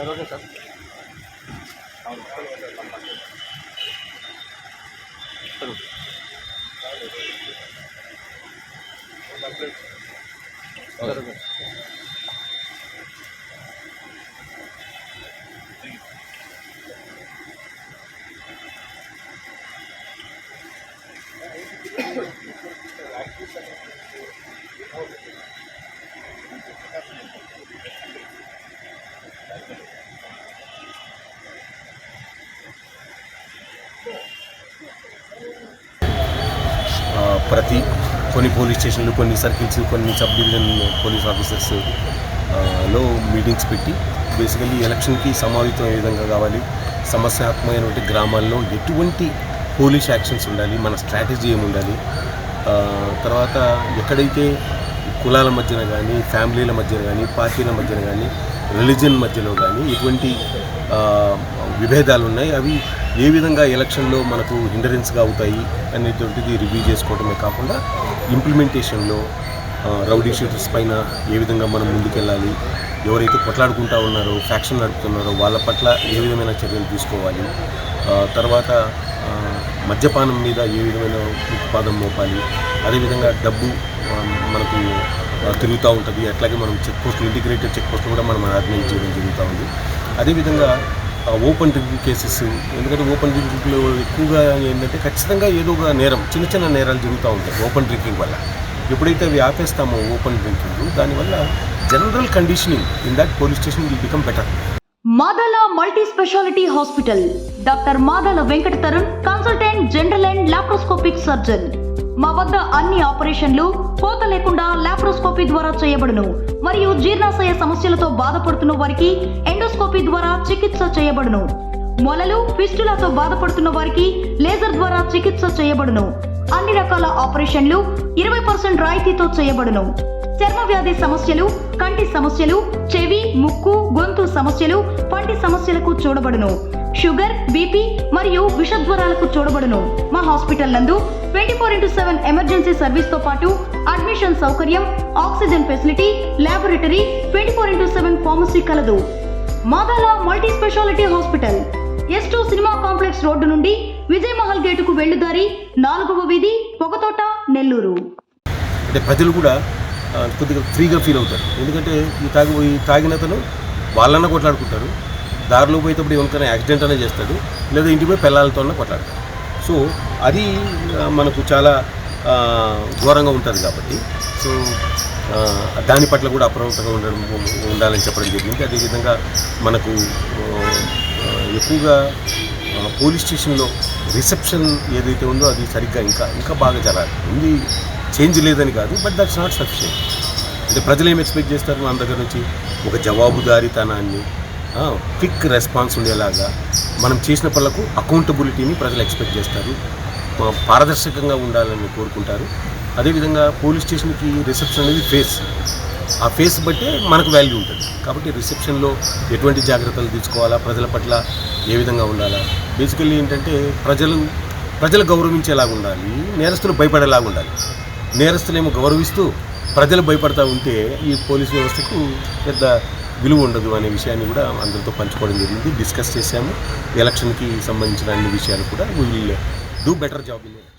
sir okay sir sir okay ఆ, ప్రతి కొన్ని పోలీస్ స్టేషన్లు కొన్ని సర్కిల్స్ కొన్ని సబ్ డివిజన్ పోలీస్ ఆఫీసర్స్లో మీటింగ్స్ పెట్టి బేసికల్లీ ఎలక్షన్కి సమావితం ఏ విధంగా కావాలి సమస్యాత్మకమైనటువంటి గ్రామాల్లో ఎటువంటి పోలీస్ యాక్షన్స్ ఉండాలి మన స్ట్రాటజీ ఏమి ఉండాలి తర్వాత ఎక్కడైతే కులాల మధ్యన కానీ ఫ్యామిలీల మధ్యన కానీ పార్టీల మధ్యన కానీ రిలీజియన్ మధ్యలో కానీ ఎటువంటి విభేదాలు ఉన్నాయి. అవి ఏ విధంగా ఎలక్షన్లో మనకు హిండరెన్స్గా అవుతాయి అనేటువంటిది రివ్యూ చేసుకోవడమే కాకుండా ఇంప్లిమెంటేషన్లో రౌడీ షీటర్స్ పైన ఏ విధంగా మనం ముందుకెళ్ళాలి ఎవరైతే కొట్లాడుకుంటా ఉన్నారో ఫ్యాక్షన్ నడుపుతున్నారో వాళ్ళ పట్ల ఏ విధమైన చర్యలు తీసుకోవాలి తర్వాత మద్యపానం మీద ఏ విధమైన ఉత్పాదం మోపాలి అదేవిధంగా డబ్బు మనకు తిరుగుతూ ఉంటుంది. అట్లాగే మనం చెక్ పోస్టులు ఇంటిగ్రేటెడ్ చెక్ పోస్టులు కూడా మనం ఆర్గనైజ్ చేయడం జరుగుతూ ఉంది. అదేవిధంగా ఓపెన్ డ్రింకింగ్ కేసెస్ ఎందుకంటే ఓపెన్ డ్రింకింగ్లో ఎక్కువగా ఏంటంటే ఖచ్చితంగా ఏదో ఒక నేరం చిన్న చిన్న నేరాలు జరుగుతూ ఉంటాయి ఓపెన్ డ్రింకింగ్ వల్ల. ఎప్పుడైతే అవి ఆపేస్తామో ఓపెన్ డ్రింకింగ్ దానివల్ల general conditioning in that police station will become better Madala multi speciality hospital doctor Madala Venkata Tarun consultant general and laparoscopic surgeon మా వద్ద అన్ని ఆపరేషన్లు కోత లేకుండా లాప్రోస్కోపీ ద్వారా చేయబడును. మరియు జీర్ణాశయ సమస్యలతో బాధపడుతున్న వారికి ఎండోస్కోపీ ద్వారా చికిత్స చేయబడును. మొలలు పిస్టులతో బాధపడుతున్న వారికి లేజర్ ద్వారా చికిత్స చేయబడును. అన్ని రకాల ఆపరేషన్లు ఇరవై పర్సెంట్ రాయితీతో చేయబడును. చర్మ వ్యాధి సమస్యలు కంటి సమస్యలు చెవి ముక్కు గొంతు సమస్యలు పంటి సమస్యలకు చూడబడును. షుగర్ బీపీ మరియు విషజ్వరాలకు చూడబడును. మా హాస్పిటల్ నందు twenty four into seven emergency సర్వీస్తో పాటు అడ్మిషన్ సౌకర్యం oxygen facility laboratory twenty four into seven pharmacy కలదు. Madala multi speciality hospital. S two cinema complex road నుండి విజయ్ మహల్ గేటుకు వెళ్ళుదారి నాలుగవ వీధి పొగతోట నెల్లూరు. అంటే ప్రజలు కూడా కొద్దిగా ఫ్రీగా ఫీల్ అవుతారు. ఎందుకంటే ఈ తాగి ఈ తాగినతను వాళ్ళన్న కొట్లాడుకుంటారు దారిలో పోయేటప్పుడు ఎవరికైనా యాక్సిడెంట్ అనే చేస్తాడు లేదా ఇంటి పోయి పిల్లలతోనే కొట్లాడతాడు. సో అది మనకు చాలా ఘోరంగా ఉంటుంది కాబట్టి సో దాని పట్ల కూడా అప్రమత్తంగా ఉండడం ఉండాలని చెప్పడం జరిగింది. అదేవిధంగా మనకు ఎక్కువగా పోలీస్ స్టేషన్లో రిసెప్షన్ ఏదైతే ఉందో అది సరిగ్గా ఇంకా ఇంకా బాగా జరగాలి. ఉంది చేంజ్ లేదని కాదు బట్ దట్స్ నాట్ సఫిషియెంట్. అంటే ప్రజలు ఏం ఎక్స్పెక్ట్ చేస్తారు? మన దగ్గర నుంచి ఒక జవాబుదారీతనాన్ని క్విక్ రెస్పాన్స్ ఉండేలాగా మనం చేసిన పనులకు అకౌంటబిలిటీని ప్రజలు ఎక్స్పెక్ట్ చేస్తారు. పారదర్శకంగా ఉండాలని కోరుకుంటారు. అదేవిధంగా పోలీస్ స్టేషన్కి రిసెప్షన్ అనేది ఫేస్. ఆ ఫేస్ బట్టే మనకు వాల్యూ ఉంటుంది. కాబట్టి రిసెప్షన్లో ఎటువంటి జాగ్రత్తలు తీసుకోవాలా? ప్రజల పట్ల ఏ విధంగా ఉండాలా? బేసికల్లీ ఏంటంటే ప్రజలు ప్రజలు గౌరవించేలాగా ఉండాలి. నేరస్తులు భయపడేలాగా ఉండాలి. నేరస్తులేమో గౌరవిస్తూ ప్రజలు భయపడతా ఉంటే ఈ పోలీస్ వ్యవస్థకు పెద్ద విలువ ఉండదు అనే విషయాన్ని కూడా అందరితో పంచుకోవడం జరిగింది. డిస్కస్ చేశాము. ఎలక్షన్కి సంబంధించిన అన్ని విషయాలు కూడా we will do better job in